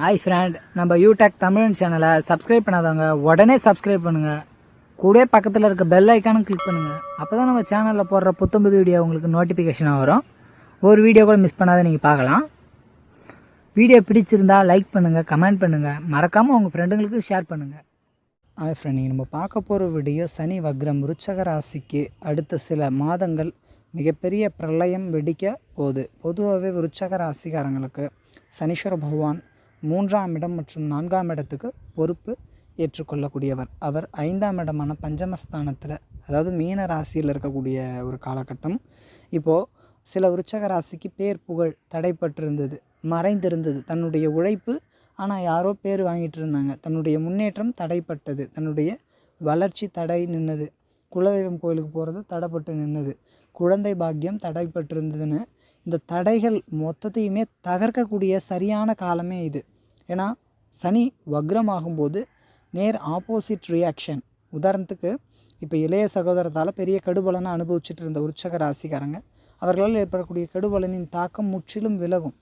Hi friend நம்ம யூடெக் தமிழ் சேனலை subscribe பண்ணாதவங்க உடனே சப்ஸ்கிரைப் பண்ணுங்க. கூட பக்கத்தில் இருக்க பெல் ஐக்கானும் கிளிக் பண்ணுங்க. அப்பதான் நம்ம சேனலில் போடுற புத்தம்புது வீடியோ உங்களுக்கு நோட்டிஃபிகேஷனாக வரும். ஒரு வீடியோ கூட மிஸ் பண்ணாத நீங்கள் பார்க்கலாம். வீடியோ பிடிச்சிருந்தா லைக் பண்ணுங்கள் கமெண்ட் பண்ணுங்கள் மறக்காமல் உங்கள் ஃப்ரெண்டுங்களுக்கு ஷேர் பண்ணுங்கள் ஹாய் ஃப்ரெண்ட் நீங்கள் நம்ம பார்க்க போகிற வீடியோ சனி வக்ரம் ருச்சக ராசிக்கு அடுத்த சில மாதங்கள் மிகப்பெரிய பிரளயம் வெடிக்க போகுது. பொதுவாகவே ருச்சக ராசிக்காரங்களுக்கு சனீஸ்வர பகவான் மூன்றாம் இடம் மற்றும் நான்காம் இடத்துக்கு பொறுப்பு ஏற்றுக்கொள்ளக்கூடியவர். அவர் ஐந்தாம் இடமான பஞ்சமஸ்தானத்தில் அதாவது மீன ராசியில் இருக்கக்கூடிய ஒரு காலகட்டம். இப்போது சில விருச்சக ராசிக்கு பேர் புகழ் தடைப்பட்டிருந்தது மறைந்திருந்தது. தன்னுடைய உழைப்பு ஆனால் யாரோ பேர் வாங்கிட்டு இருந்தாங்க தன்னுடைய முன்னேற்றம் தடைப்பட்டது. தன்னுடைய வளர்ச்சி தடை நின்னது. குலதெய்வம் கோயிலுக்கு போகிறது தடைப்பட்டு நின்னது. குழந்தை பாக்கியம் தடைப்பட்டிருந்ததுன்னு இந்த தடைகள் மொத்தத்தையுமே தகர்க்கக்கூடிய சரியான காலமே இது. ஏன்னா சனி வக்ரமாகும்போது நேர் ஆப்போசிட் ரியாக்ஷன் உதாரணத்துக்கு இப்போ இளைய சகோதரத்தால் பெரிய கெடுபலனை அனுபவிச்சுட்டு இருந்த உற்சக ராசிக்காரங்க அவர்களால் ஏற்படக்கூடிய கெடுபலனின் தாக்கம் முற்றிலும் விலகும்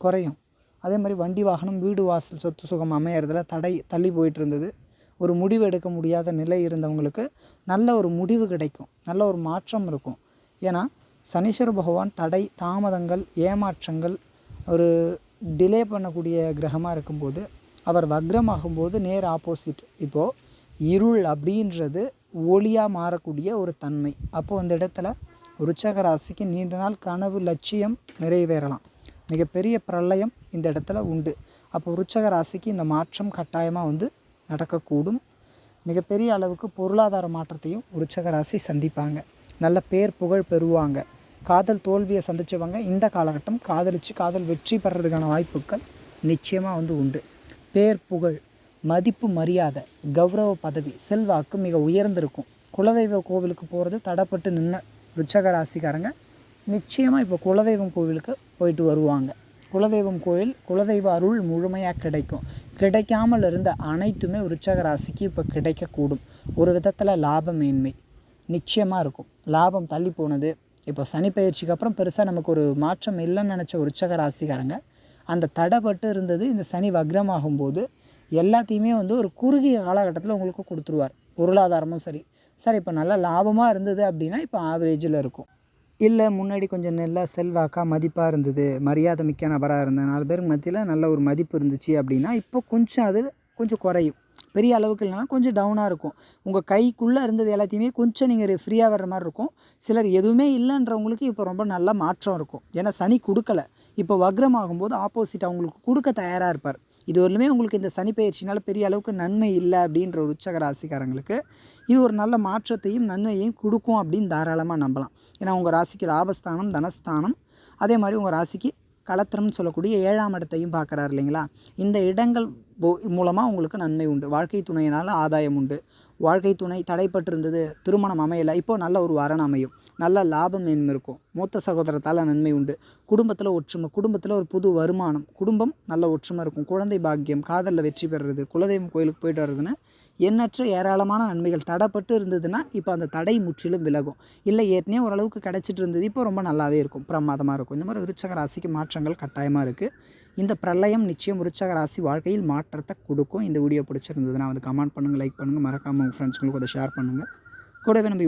குறையும். அதே மாதிரி வண்டி வாகனம் வீடு வாசல் சொத்து சுகம் அமையறதுல தடை தள்ளி போயிட்டு இருந்தது ஒரு முடிவு எடுக்க முடியாத நிலை இருந்தவங்களுக்கு நல்ல ஒரு முடிவு கிடைக்கும் நல்ல ஒரு மாற்றம் இருக்கும். ஏன்னா சனீஸ்வர பகவான் தடை தாமதங்கள் ஏமாற்றங்கள் ஒரு டிலே பண்ணக்கூடிய கிரகமாக இருக்கும்போது அவர் வக்ரமாகும்போது நேர் ஆப்போசிட் இப்போது இருள் அப்படின்றது ஒளியாக மாறக்கூடிய ஒரு தன்மை. அப்போது அந்த இடத்துல ருச்சக ராசிக்கு நீண்ட நாள் கனவு லட்சியம் நிறைவேறலாம். மிகப்பெரிய பிரளயம் இந்த இடத்துல உண்டு. அப்போ ருச்சக ராசிக்கு இந்த மாற்றம் கட்டாயமாக வந்து நடக்கக்கூடும். மிகப்பெரிய அளவுக்கு பொருளாதார மாற்றத்தையும் ருச்சக ராசி சந்திப்பாங்க. நல்ல பேர் புகழ் பெறுவாங்க. காதல் தோல்வியை சந்திச்சவங்க இந்த காலகட்டம் காதலிச்சு காதல் வெற்றி பெறதுக்கான வாய்ப்புகள் நிச்சயமாக வந்து உண்டு. பேர் புகழ் மதிப்பு மரியாதை கௌரவ பதவி செல்வாக்கு மிக உயர்ந்திருக்கும். குலதெய்வ கோவிலுக்கு போகிறது தடைப்பட்டு நின்ன ருச்சக ராசிக்காரங்க நிச்சயமாக இப்போ குலதெய்வம் கோவிலுக்கு போயிட்டு வருவாங்க. குலதெய்வம் கோயில் குலதெய்வ அருள் முழுமையாக கிடைக்கும். கிடைக்காமல் இருந்த அனைத்துமே விருச்சக ராசிக்கு இப்போ கிடைக்கக்கூடும். ஒரு விதத்தில் லாபமேன்மை நிச்சயமாக இருக்கும். லாபம் தள்ளி போனது இப்போ சனி பயிற்சிக்கு அப்புறம் பெருசாக நமக்கு ஒரு மாற்றம் இல்லைன்னு நினச்ச உற்சக ராசிக்காரங்க அந்த தடைப்பட்டு இருந்தது இந்த சனி வக்ரமாகும் போது எல்லாத்தையுமே வந்து ஒரு குறுகிய காலகட்டத்தில் உங்களுக்கு கொடுத்துருவார். பொருளாதாரமும் சரி. சார் இப்போ நல்லா லாபமாக இருந்தது அப்படின்னா இப்போ ஆவரேஜில் இருக்கும். இல்லை முன்னாடி கொஞ்சம் நல்லா செல்வாக்காக மதிப்பாக இருந்தது மரியாதை மிக்க நபராக இருந்தேன் நாலு பேருக்கு மத்தியில் நல்ல ஒரு மதிப்பு இருந்துச்சு அப்படின்னா இப்போ கொஞ்சம் அது கொஞ்சம் குறையும். பெரிய அளவுக்கு இல்லைனா கொஞ்சம் டவுனாக இருக்கும். உங்கள் கைக்குள்ளே இருந்தது எல்லாத்தையுமே கொஞ்சம் நீங்கள் ஃப்ரீயாக வர்ற மாதிரி இருக்கும். சிலர் எதுவுமே இல்லைன்றவங்களுக்கு இப்போ ரொம்ப நல்ல மாற்றம் இருக்கும். ஏன்னா சனி கொடுக்கல. இப்போ வக்ரம் ஆகும்போது ஆப்போசிட் அவங்களுக்கு கொடுக்க தயாராக இருப்பார். இது வரலுமே உங்களுக்கு இந்த சனி பயிற்சினால் பெரிய அளவுக்கு நன்மை இல்லை அப்படின்ற ஒரு உச்சக ராசிக்காரங்களுக்கு இது ஒரு நல்ல மாற்றத்தையும் நன்மையையும் கொடுக்கும் அப்படின்னு தாராளமாக நம்பலாம். ஏன்னா உங்கள் ராசிக்கு லாபஸ்தானம் தனஸ்தானம் அதே மாதிரி உங்கள் ராசிக்கு களத்திரம்னு சொல்லக்கூடிய ஏழாம் இடத்தையும் பார்க்குறாரு இல்லைங்களா? இந்த இடங்கள் மூலமாக உங்களுக்கு நன்மை உண்டு. வாழ்க்கை துணையினால் ஆதாயம் உண்டு. வாழ்க்கை துணை தடைப்பட்டிருந்தது திருமணம் அமையலை. இப்போது நல்ல ஒரு வரன் அமையும். நல்ல லாபம் மேன்மை இருக்கும். மூத்த சகோதரத்தால் நன்மை உண்டு. குடும்பத்தில் ஒற்றுமை குடும்பத்தில் ஒரு புது வருமானம். குடும்பம் நல்ல ஒற்றுமை இருக்கும். குழந்தை பாக்கியம் காதலில் வெற்றி பெறுறது குலதெய்வம் கோயிலுக்கு போயிட்டு வர்றதுன்னு எண்ணற்ற ஏராளமான நன்மைகள் தடைப்பட்டு இருந்ததுன்னா இப்போ அந்த தடை முற்றிலும் விலகும். இல்லை ஏற்கனவே ஓரளவுக்கு கிடச்சிட்டு இருந்தது இப்போ ரொம்ப நல்லாவே இருக்கும் பிரமாதமாக இருக்கும். இந்த மாதிரி விருச்சக ராசிக்கு மாற்றங்கள் கட்டாயமாக இருக்குது இந்த பிரளயம் நிச்சயம் விருச்சக ராசி வாழ்க்கையில் மாற்றத்தை கொடுக்கும். இந்த வீடியோ பிடிச்சிருந்ததுன்னா வந்து கமெண்ட் பண்ணுங்கள் லைக் பண்ணுங்கள் மறக்காமல் உங்கள் ஃப்ரெண்ட்ஸ்களுக்கு அதை ஷேர் பண்ணுங்கள் கூடவே நம்ம